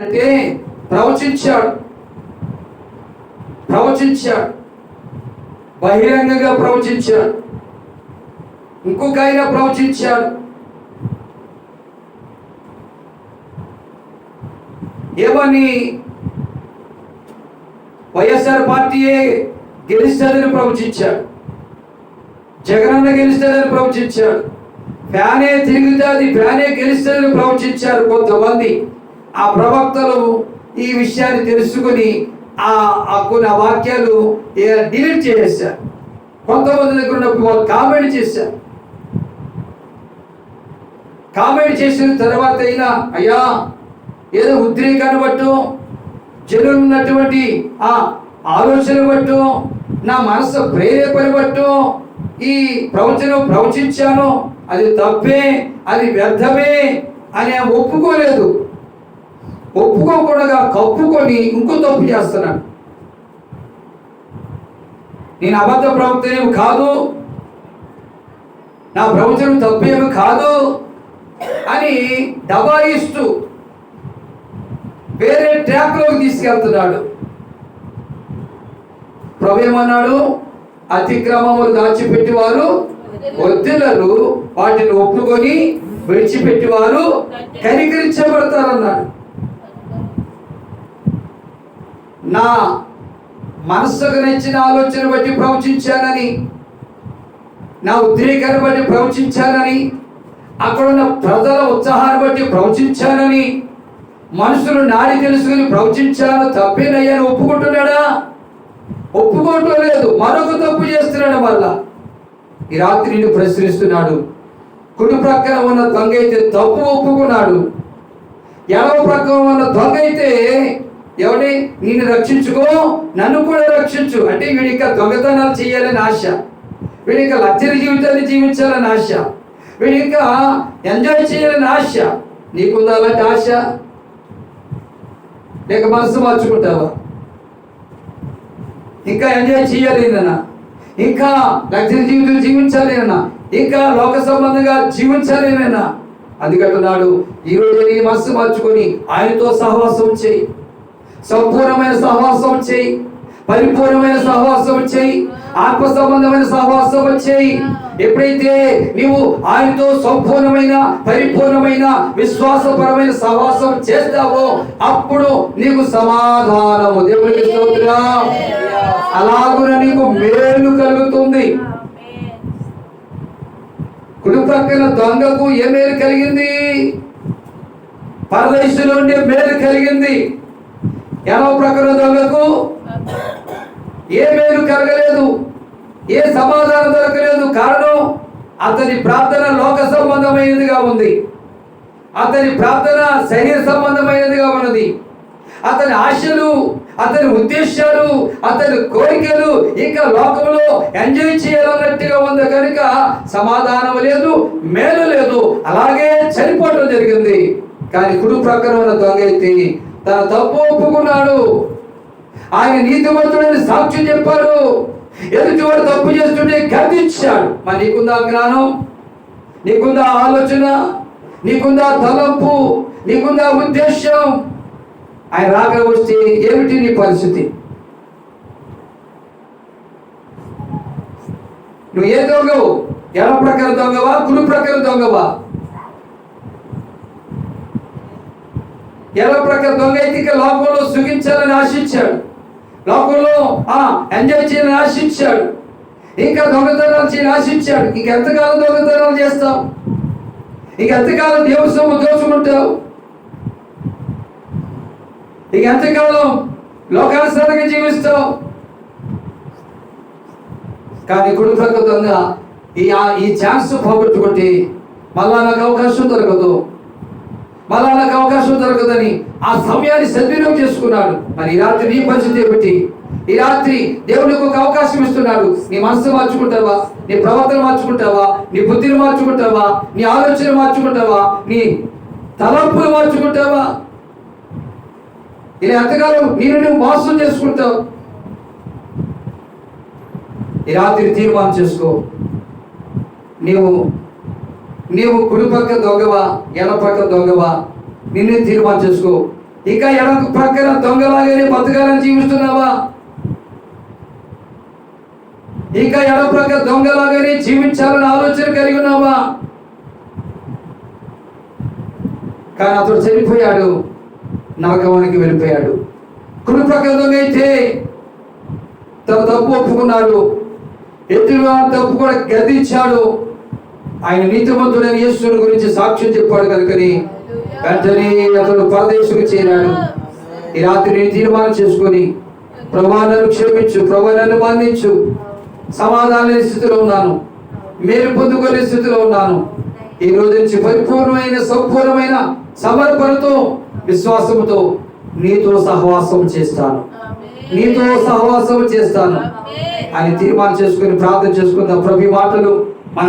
అంటే ప్రవచించాడు. ప్రవచించాడు. బహిరంగంగా ప్రవచించాడు. ఇంకొక ఆయన ప్రవచించాడు. ఏమని? వైఎస్ఆర్ పార్టీయే గెలుస్తుందని ప్రవచించాడు. జగనన్న గెలుస్తాడని ప్రవచించాడు. ఫ్యానే తిరుగుతుంది ఫ్యానే గెలుస్తుందని ప్రవచించారు కొంతమంది. ఆ ప్రవక్తలు ఈ విషయాన్ని తెలుసుకుని ఆ ఆ కొన్ని వాక్యాలు డిలీట్ చేసేసారు కొంతమంది దగ్గర ఉన్నప్పుడు వాళ్ళు కామెంట్ చేశారు. కామెంట్ చేసిన తర్వాత అయినా అయ్యా ఏదో ఉద్రేకాన్ని బట్టు జనులు ఉన్నటువంటి ఆ ఆలోచన బట్టు నా మనసు ప్రేరేపణ బట్టు ఈ ప్రవచనం ప్రవచించాను. అది తప్పే అది వ్యర్థమే అని ఒప్పుకోలేదు. ఒప్పుకోకుండా కప్పుకొని ఇంకో తప్పు చేస్తున్నాడు. నేను అబద్ధ ప్రవక్తనేమి కాదు. నా ప్రవచనం తప్పేమి కాదు అని దబాయిస్తూ వేరే ట్రాక్లోకి తీసుకెళ్తున్నాడు. ప్రభుమన్నాడు అతిక్రమములు దాచిపెట్టేవారు వద్దులరు వాటిని ఒప్పుకొని విడిచిపెట్టేవారు కనికరించబడతారన్నాడు. నా మనస్సుకు నచ్చిన ఆలోచన బట్టి ప్రవచించానని నా ఉద్రేకాన్ని బట్టి ప్రవచించానని అక్కడున్న ప్రజల ఉత్సాహాన్ని బట్టి ప్రవచించానని మనుషులు నాడి తెలుసుకుని ప్రవచించాను తప్పేనయ్యని ఒప్పుకుంటున్నాడా? ఒప్పుకోవట్లేదు. మరొక తప్పు చేస్తున్నాడు మళ్ళా. ఈ రాత్రి నిన్ను ప్రశ్నిస్తున్నాడు. కుడి ప్రక్కన ఉన్న దొంగ అయితే తప్పు ఒప్పుకున్నాడు. ఎడవ ప్రక్కన ఉన్న దొంగ అయితే ఎవడి నేను రక్షించుకో నన్ను కూడా రక్షించు. అంటే వీడి యొక్క దొంగతనాలు చేయాలని ఆశ. వీడి యొక్క లగ్జరీ జీవితాన్ని జీవించాలని ఆశ. వీడి ఇంకా ఎంజాయ్ చేయాలని ఆశ. నీకుందా అలాంటి ఆశ? లేక మనసు మార్చుకుంటావా? ఇంకా ఎంజాయ్ చేయాలి నాన్న. ఇంకా లగ్జరీ జీవితం జీవించాలి నాన్న. ఇంకా లోక సంబంధంగా జీవించాలి నాన్న. అందుకంటున్నాడు ఈ రోజు నీ మనసు మార్చుకొని ఆయనతో సహవాసం చేయి. సంపూర్ణమైన సహవాసం చేయి. పరిపూర్ణమైన సహవాసం చేయి. ఆత్మ సంబంధమైన సహవాసం వచ్చేయి ఎప్పుడైతే నీవు ఆయనతో సంపూర్ణమైన పరిపూర్ణమైన విశ్వాసపరమైన సహవాసం చేస్తావో అప్పుడు నీకు సమాధానము దేవునికి స్తోత్రం. అలాగున నీకు మేలు కలుగుతుంది. కుడి దొంగకు ఏ మేలు కలిగింది? పరదేశంలో ఉండే మేలు కలిగింది. ఎనవ ప్రకరణ దొంగకు ఏ మేలు కలగలేదు? ఏ సమాధానం దొరకలేదు? కారణం అతని ప్రార్థన లోక సంబంధమైనదిగా ఉంది. అతని ప్రార్థన శరీర సంబంధమైనదిగా ఉన్నది. అతని ఆశలు అతని ఉద్దేశాలు అతని కోరికలు ఇంకా లోకంలో ఎంజాయ్ చేయాలన్నట్టుగా ఉంది. కనుక సమాధానం లేదు మేలు లేదు. అలాగే చనిపోవడం జరిగింది. కానీ కుటుంబ ప్రక్కన ఉన్న దొంగ అయితే తన తప్పు ఒప్పుకున్నాడు. ఆయన నీతిమంతుడని సాక్షి చెప్పాడు. ఎదుటివాడు తప్పు చేస్తుంటే గర్దించాడు మరి నీకుందా జ్ఞానం? నీకుందా ఆలోచన? నీకుందా తలంపు? నీకుందా ఉద్దేశం ఆయన రాక వస్తే ఏమిటి నీ పరిస్థితి? నువ్వు ఏ దొంగవు? ఎడ ప్రకారం దొంగవా? కుడి ప్రకారం దొంగవా? ఎడ ప్రకారం దొంగ అయితే ఇక లోకంలో సుఖించాలని ఆశించాడు. లోకంలో ఆ ఎంజాయ్ చేయాలని ఆశించాడు. ఇంకా దొంగతనాలు చేయాలని ఆశించాడు. ఇంకెంతకాలం దొంగతనాలు చేస్తావు? ఇంకెంతకాలం దేవుడి సొమ్ము దోచుకుంటావు? ఇక ఎంతకాలం లోకానుసారంగా జీవిస్తావు? కానీ కుడి ప్రక్క దొంగ ఈ ఈ ఛాన్స్ పోగొట్టుకుంటే మళ్ళా నాకు అవకాశం దొరకదు. మళ్ళా అవకాశం దొరకదని ఆ సమయాన్ని సద్వినియోగం చేసుకున్నాడు. మరి ఈ రాత్రి నీ పరిస్థితి ఏమిటి? ఈ రాత్రి దేవునికి ఒక అవకాశం ఇస్తున్నాడు. నీ మనసు మార్చుకుంటావా? నీ ప్రవర్తన మార్చుకుంటావా? నీ బుద్ధిని మార్చుకుంటావా? నీ ఆలోచన మార్చుకుంటావా? నీ తలంపులు మార్చుకుంటావా? ఇలా ఎంతకాలం నేను నువ్వు మోసం చేసుకుంటావు. ఈ రాత్రి తీర్మానం చేసుకో. నీవు నీవు కుడిపక్క దొంగవా ఎడపక్క దొంగవా? నిన్నే తీర్మానం చేసుకో. ఇక ఎడమ ప్రక్కన దొంగలాగానే బతకాలని జీవిస్తున్నావా? ఇక ఎడమ ప్రక్క దొంగలాగానే జీవించాలని ఆలోచన కలిగి ఉన్నావా? కానీ అతడు చనిపోయాడు. నరకవానికి వెళ్ళిపోయాడు. కుడి దొంగ అయితే తన తప్పు ఒప్పుకున్నాడు. ఎదురుగా తప్పు కూడా గద్దించాడు. ఆయన నీతిమంతుడైన యేసుని గురించి సాక్ష్యం చెప్పాడు కనుకని వెంటనే అతడు పరదేశకు చేరాడు. ఈ రాత్రి నేను తీర్మానం చేసుకొని ప్రమాణాలు క్షమించు ప్రమాణాన్ని మన్నించు సమాధాన స్థితిలో ఉన్నాను మేలు పొందుకునే స్థితిలో ఉన్నాను. ఈ రోజు నుంచి పరిపూర్ణమైన సంపూర్ణమైన సమర్పణతో విశ్వాసంతో నీతో సహవాసం చేస్తాను. నీతో సహవాసం చేస్తాను. అని తీర్మానం చేసుకుని ప్రార్థన చేసుకుందాం. ప్రభు మాటలు